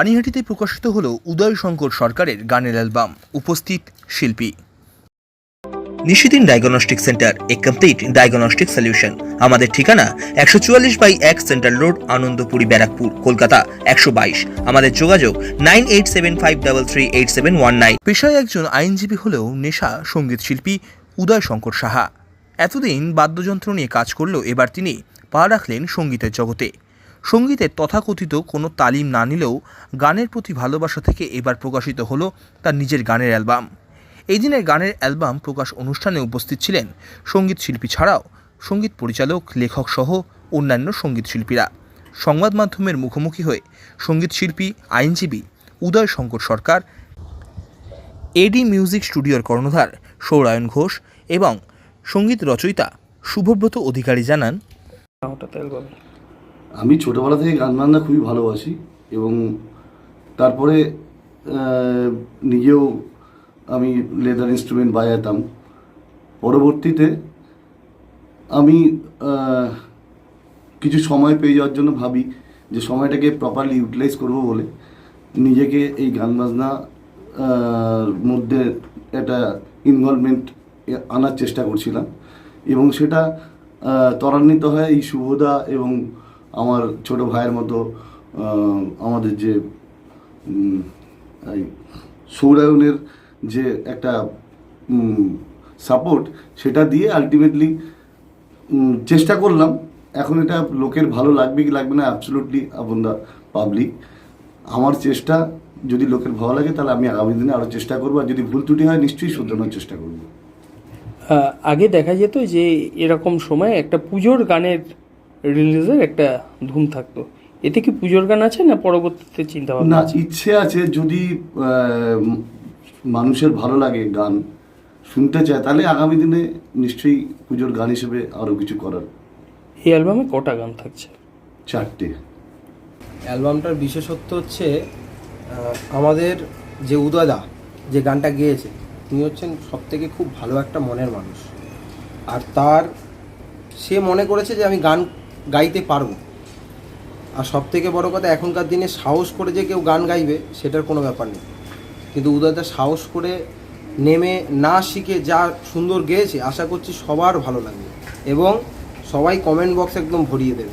পানিহাটিতে প্রকাশিত হল উদয় শঙ্কর সরকারের গানের অ্যালবাম, উপস্থিত শিল্পী। Nishidin diagnostic centre, a complete diagnostic solution আমাদের ঠিকানা একশো চুয়াল্লিশ বাই এক সেন্ট্রাল রোড, আনন্দপুরি, ব্যারাকপুর, কলকাতা, একশো বাইশ। আমাদের যোগাযোগ nine eight seven five double three eight seven one nine. পেশায় একজন আইনজীবী হলেও নেশা সংগীত শিল্পী উদয় শঙ্কর সাহা। এতদিন বাদ্যযন্ত্র নিয়ে কাজ করলেও এবার তিনি পা রাখলেন সঙ্গীতের জগতে। সঙ্গীতের তথাকথিত কোনো তালিম না নিলেও গানের প্রতি ভালোবাসা থেকে এবার প্রকাশিত হলো তার নিজের গানের অ্যালবাম। এই দিনের গানের অ্যালবাম প্রকাশ অনুষ্ঠানে উপস্থিত ছিলেন সংগীত শিল্পী ছাড়াও সংগীত পরিচালক, লেখক সহ অন্যান্য সংগীত শিল্পীরা। সংবাদ মাধ্যমের মুখোমুখি হয়ে সংগীত শিল্পী, আইনজীবী উদয় শঙ্কর সরকার, এডি মিউজিক স্টুডিওর কর্ণধার সৌরায়ন ঘোষ এবং সংগীত রচয়িতা শুভব্রত অধিকারী জানান আমি ছোটোবেলা থেকে গান বাজনা খুবই ভালোবাসি এবং তারপরে নিজেও আমি লেদার ইনস্ট্রুমেন্ট বাজাতাম। পরবর্তীতে আমি কিছু সময় পেয়ে যাওয়ার জন্য ভাবি যে সময়টাকে প্রপারলি ইউটিলাইজ করব বলে। নিজেকে এই গান বাজনা মধ্যে একটা ইনভলভমেন্ট আনার চেষ্টা করছিলাম এবং সেটা ত্বরান্বিত হয় এই শুভদা এবং আমার ছোট ভাইয়ের মতো আমাদের যে সৌরায়নের যে একটা সাপোর্ট সেটা দিয়ে আলটিমেটলি চেষ্টা করলাম। এখন এটা লোকের ভালো লাগবে কি লাগবে না অ্যাবসলুটলি আপন দ্য পাবলিক আমার চেষ্টা, যদি লোকের ভালো লাগে, তাহলে আমি আগামী দিনে আরও চেষ্টা করব, আর যদি ভুল ত্রুটি হয়, নিশ্চয়ই শুধরানোর চেষ্টা করব। আগে দেখা যেত যে, এরকম সময় একটা পুজোর গানের রিলিজের একটা ধুম থাকতো। এতে কি পুজোর গান আছে না পরবর্তীতে চিন্তা ভাবনা না ইচ্ছে আছে যদি মানুষের ভালো লাগে গান শুনতে চায় তাহলে আগামী দিনে নিশ্চয়ই পুজোর গান হিসেবে আরও কিছু করার। এই অ্যালবামে কটা গান থাকছে? চারটে। অ্যালবামটার বিশেষত্ব হচ্ছে আমাদের যে উদয়দা যে গানটা গেয়েছে তিনি হচ্ছেন সব থেকে খুব ভালো একটা মনের মানুষ। আর তার সে মনে করেছে যে আমি গান গাইতে পারব। আর সব থেকে বড় কথা, এখনকার দিনে সাহস করে যে কেউ গান গাইবে, সেটার কোনো ব্যাপার নেই। কিন্তু উদয়দা সাহস করে নেমে না শিখে যা সুন্দর গেয়েছে, আশা করছি সবার ভালো লাগবে। এবং সবাই কমেন্ট বক্স একদম ভরিয়ে দেবে।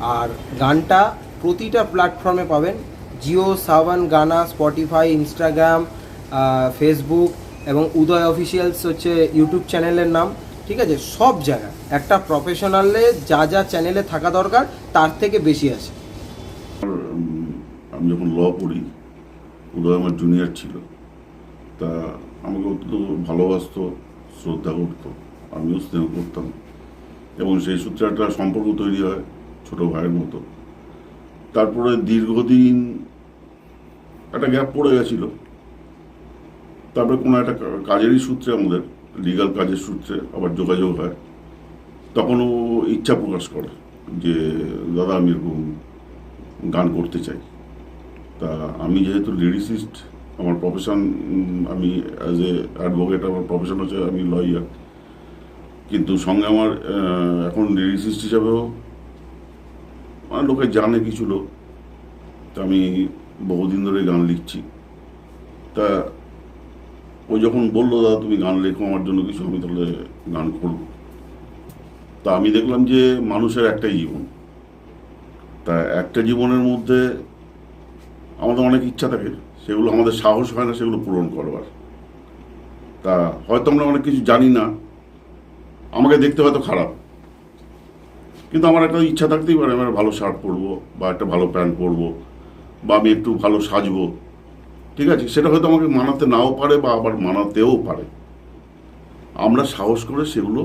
আর গানটা প্রতিটা প্ল্যাটফর্মে পাবেন। জিও সাবান গানা স্পটিফাই ইনস্টাগ্রাম ফেসবুক এবং উদয় অফিসিয়ালস হচ্ছে ইউটিউব চ্যানেলের নাম। ঠিক আছে? সব জায়গায়। একটা প্রফেশনালে যা যা চ্যানেলে থাকা দরকার, তার থেকে বেশি আছে। আমি যখন ল পড়ি উদয় আমার জুনিয়র ছিল, তা আমাকে অত্যন্ত ভালোবাসতো, শ্রদ্ধা করতো, আমিও স্নেহ করতাম। এবং সেই সূত্রে একটা সম্পর্ক তৈরি হয় ছোট ভাইয়ের মতো। তারপরে দীর্ঘদিন একটা গ্যাপ পড়ে গেছিল। তারপরে কোনো একটা কাজেরই সূত্রে আমাদের লিগাল কাজের সূত্রে আবার যোগাযোগ হয়। তখন ও ইচ্ছা প্রকাশ করে যে, দাদা, আমি এরকম গান করতে চাই। তা আমি যেহেতু লিরিসিস্ট আমার প্রফেশন আমি অ্যাজ এ অ্যাডভোকেট আমার প্রফেশন হচ্ছে আমি লয়ার কিন্তু সঙ্গে আমার এখন লিরিসিস্ট হিসাবেও মানে লোকে জানে কিছু লোক। তা আমি বহুদিন ধরে গান লিখছি। তা ও যখন বলল, দাদা, তুমি গান লেখো, আমার জন্য কিছু, আমি তাহলে গান করব। তা আমি দেখলাম যে মানুষের একটাই জীবন। তা একটা জীবনের মধ্যে আমাদের অনেক ইচ্ছা থাকে, সেগুলো আমাদের সাহস হয় না সেগুলো পূরণ করবার। তা হয়তো আমরা অনেক কিছু জানি না, আমাকে দেখতে হয়তো খারাপ। কিন্তু আমার একটা ইচ্ছা থাকতেই পারে, আমি একটা ভালো শার্ট পরবো বা একটা ভালো প্যান্ট পরবো বা আমি একটু ভালো সাজবো। ঠিক আছে, সেটা হয়তো আমাকে মানাতে নাও পারে বা আবার মানাতেও পারে। আমরা সাহস করে সেগুলো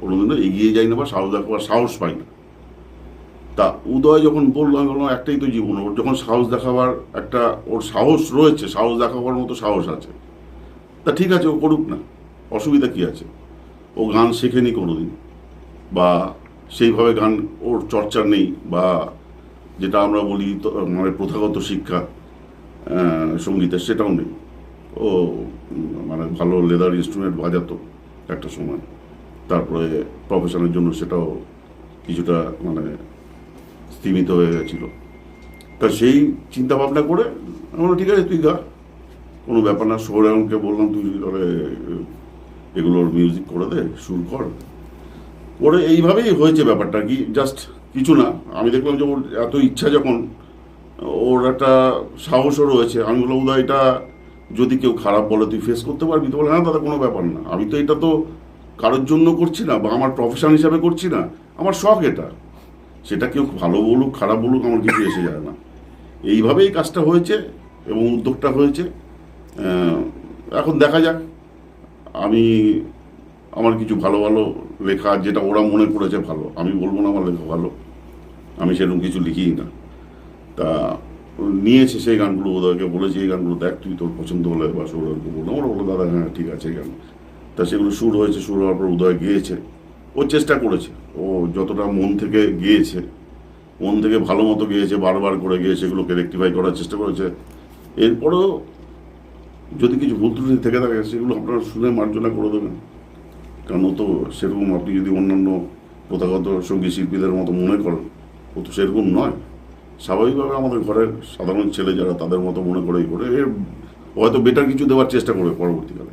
কোনোদিনও এগিয়ে যাই না বা সাহস দেখাবার সাহস পাই না। তা উদয় যখন বলল, আমি বললাম, একটাই তো জীবন, ওর যখন সাহস দেখাবার একটা, ওর সাহস রয়েছে, সাহস দেখাবার মতো সাহস আছে। তা ঠিক আছে, ও করুক না, অসুবিধা কি আছে? ও গান শেখেনি কোনোদিন, বা সেইভাবে গান ওর চর্চা নেই, বা যেটা আমরা বলি মানে প্রথাগত শিক্ষা সঙ্গীতের সেটাও নেই। ও মানে ভালো লেদার ইনস্ট্রুমেন্ট বাজাতো একটা সময়। তারপরে প্রফেশনের জন্য সেটাও কিছুটা মানে স্তীমিত হয়ে গেছিল। তা সেই চিন্তা ভাবনা করে আমি বললাম, ঠিক আছে তুই গা। কোনো ব্যাপার না সৌরায়নকে বললাম তুই তাহলে এগুলোর মিউজিক করে দে সুর কর। ওরে এইভাবেই হয়েছে ব্যাপারটা কি জাস্ট কিছু না। আমি দেখলাম যে ওর এত ইচ্ছা যখন ওর একটা সাহসও রয়েছে। আমি বললাম উদয় এটা যদি কেউ খারাপ বলে তুই ফেস করতে পারবি? তো বলে হ্যাঁ দাদা কোনো ব্যাপার না। আমি তো এটা তো কারোর জন্য করছি না বা আমার প্রফেশন হিসাবে করছি না, আমার শখ এটা। সেটা কেউ ভালো বলুক, খারাপ বলুক, আমার কিছু এসে যায় না। এইভাবেই কাজটা হয়েছে এবং উদ্যোগটা হয়েছে। এখন দেখা যাক। আমি, আমার কিছু ভালো ভালো লেখা যেটা ওরা মনে করেছে ভালো। আমি বলব না আমার লেখা ভালো। আমি সেরকম কিছু লিখিই না। তা, নিয়েছে সেই গানগুলো, ওদেরকে বলেছি, এই গানগুলো দেখ, তুই তোর পছন্দ হলে বা সৌরভকে বলল ওরা বলল দাদা হ্যাঁ ঠিক আছে, এই গান। তা সেগুলো সুর হয়েছে সুর হওয়ার পর উদয় গিয়েছে। ও চেষ্টা করেছে। ও যতটা মন থেকে গিয়েছে, মন থেকে ভালো মতো গিয়েছে, বারবার করে গিয়ে সেগুলোকে রেক্টিফাই করার চেষ্টা করেছে। এরপরেও যদি কিছু ভুল ত্রুটি থেকে থাকে, সেগুলো আপনারা শুনে মার্জনা করে দেবেন। কারণ তো সেরকম আপনি যদি অন্যান্য প্রথাগত সংগীত শিল্পীদের মতো মনে করেন, ও তো সেরকম নয়। স্বাভাবিকভাবে আমাদের ঘরের সাধারণ ছেলে যারা তাদের মতো মনে করেই করে, এর হয়তো বেটার কিছু দেওয়ার চেষ্টা করবে পরবর্তীকালে।